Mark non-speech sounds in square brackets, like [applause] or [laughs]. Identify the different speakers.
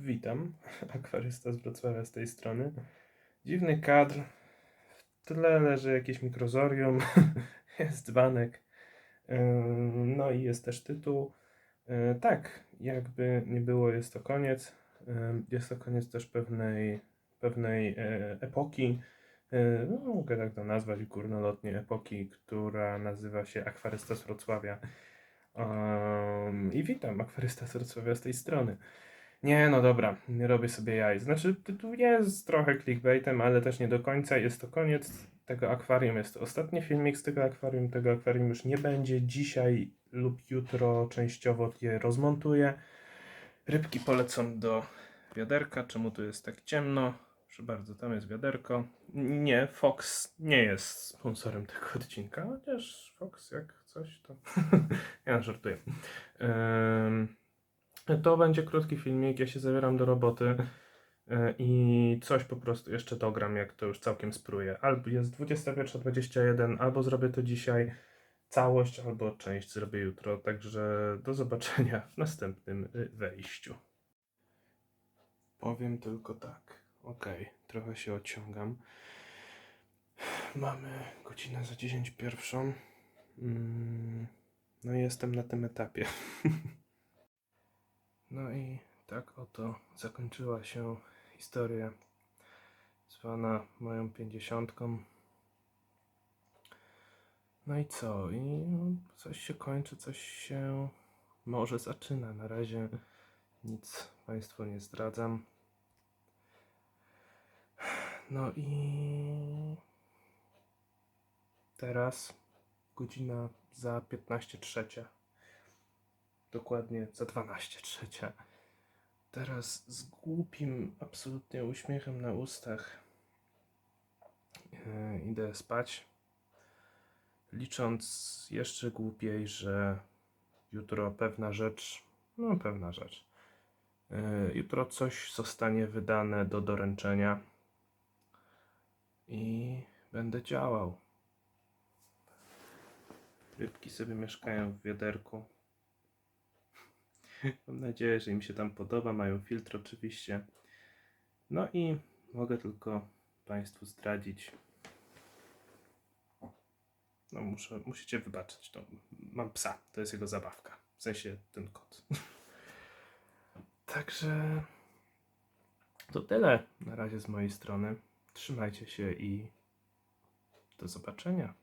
Speaker 1: Witam, [laughs] akwarysta z Wrocławia z tej strony. Dziwny kadr. W tle leży jakieś mikrozorium, [laughs] jest dzbanek. Ym, No i jest też tytuł. Yy, Tak, jakby nie było, jest to koniec. Ym, Jest to koniec też pewnej, pewnej e, epoki. Yy, No, mogę tak to nazwać górnolotnie epoki, która nazywa się Akwarysta z Wrocławia. Ym, I witam, akwarysta z Wrocławia z tej strony. Nie, no dobra, nie robię sobie jaj. Znaczy, tytuł jest trochę clickbaitem, ale też nie do końca. Jest to koniec tego akwarium. Jest to ostatni filmik z tego akwarium. Tego akwarium już nie będzie. Dzisiaj lub jutro częściowo je rozmontuję. Rybki polecą do wiaderka. Czemu tu jest tak ciemno? Proszę bardzo, tam jest wiaderko. Nie, Fox nie jest sponsorem tego odcinka, chociaż Fox jak coś to... [laughs] ja żartuję. Ym, to będzie krótki filmik, ja się zabieram do roboty e, i coś po prostu jeszcze dogram, jak to już całkiem spróję. Albo jest 21.21, albo zrobię to dzisiaj całość, albo część zrobię jutro, także do zobaczenia w następnym y, wejściu. Powiem tylko tak, okej, trochę się odciągam. Mamy godzinę za 10 pierwszą. Mm, No i jestem na tym etapie. [laughs] No i tak oto zakończyła się historia zwana moją pięćdziesiątką. No i co? I no, coś się kończy, coś się może zaczyna. Na razie nic Państwu nie zdradzam. No i teraz godzina za 15 trzecia. Dokładnie za 12 trzecia. Teraz z głupim absolutnie uśmiechem na ustach e, idę spać. Licząc jeszcze głupiej, że jutro pewna rzecz, no pewna rzecz. E, jutro coś zostanie wydane do doręczenia i będę działał. Rybki sobie mieszkają w wiaderku. Mam nadzieję, że im się tam podoba. Mają filtr oczywiście. No i mogę tylko Państwu zdradzić. No muszę, musicie wybaczyć. To mam psa. To jest jego zabawka. W sensie ten kot. [laughs] Także to tyle na razie z mojej strony. Trzymajcie się i do zobaczenia.